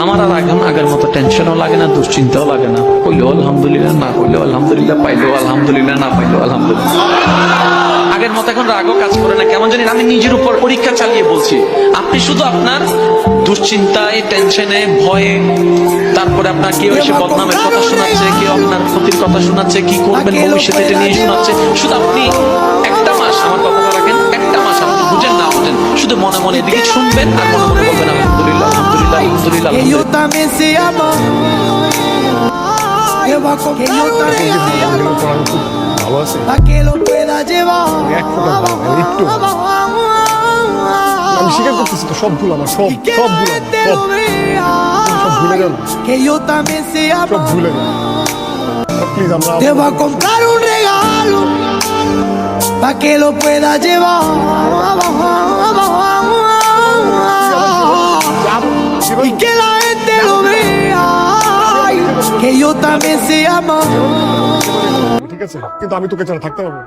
আমার আর আগাম আগের মতো টেনশনও লাগে না, দুশ্চিন্তাও লাগে না। হইলেও আলহামদুলিল্লাহ, না হইলেও আলহামদুলিল্লাহ, পাইলেও আলহামদুলিল্লাহ, না পাইলেও আলহামদুলিল্লাহ। আগের মতো এখন রাগও কাজ করে না। কেমন জানি আমি নিজের উপর পরীক্ষা চালিয়ে বলছি। আপনি শুধু আপনার দুশ্চিন্তায় টেনশনে ভয়ে, তারপরে আপনার কেউ এসে বদনামের কথা শোনাচ্ছে, কেউ আপনার ক্ষতির কথা শোনাচ্ছে, কি করবেন ভবিষ্যতে এটা নিয়ে শোনাচ্ছে। শুধু আপনি একটা মাস আমার কথাটা রাখেন, একটা মাস আপনি বুঝেন না বুঝেন। শুধু মনে মনে এদিকে শুনবেন আর মনে মনে বলবেন, আলহামদুলিল্লাহ। আলহামদুলিল্লাহ আলহামদুলিল্লাহ Que yo también se amo. Que va a comprar un regalo পড়ানো খুব ভালো আছে pa' que lo pueda llevar. এক ফোঁটা ভালো না, একটু আমি স্বীকার করতেছি তো সব ভুল আমার সব সব ভুল আমার সব ভুলে গেল Que yo también se সব ভুলে গেল প্লিজ আমরা Te va a comprar un regalo pa' que lo pueda llevar. ঠিক আছে কিন্তু আমি তোকে ছাড়া থাকতে পারব না।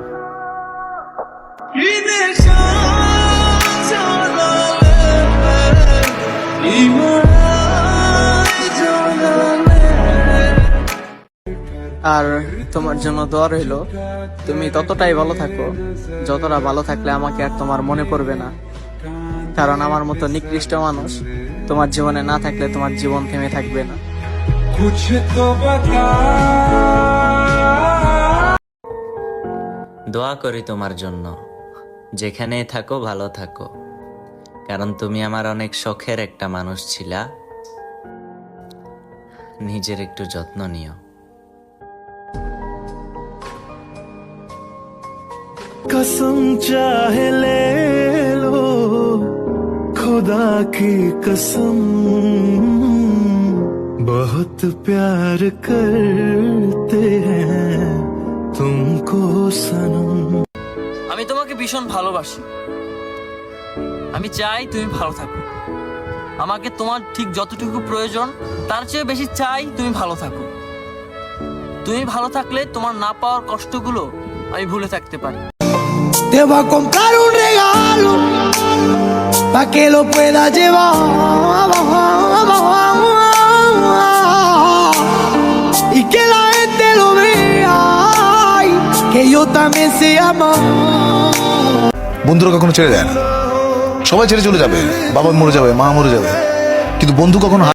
আর তোমার জন্য দোয়া রইল তুমি ততটাই ভালো থাকো যতটা ভালো থাকলে আমাকে আর তোমার মনে পড়বে না। কারণ আমার মতো নিকৃষ্ট মানুষ তোমার জীবনে না থাকলে তোমার জীবন থেমে থাকবে না। দোয়া করি তোমার জন্য যেখানেই থাকো ভালো থাকো কারণ তুমি আমার অনেক শখের একটা মানুষ ছিলা নিজের একটু যত্ন নিও कसम चाहे ले लो खुदा की कसम बहुत प्यार करते हैं तुमको सनम আমি তোমাকে ভীষণ ভালোবাসি আমি চাই তুমি ভালো থাকো আমাকে তোমার ঠিক যতটুকু প্রয়োজন তার চেয়ে বেশি চাই তুমি ভালো থাকো তুমি ভালো থাকলে তোমার না পাওয়ার কষ্টগুলো আমি ভুলে থাকতে পারি Te va a comprar un regalo pa' que lo pueda llevar. বন্ধুরা কখনো ছেড়ে দেয় না। সবাই ছেড়ে চলে যাবে, বাবা মরে যাবে, মা মরে যাবে। কিন্তু বন্ধু কখনো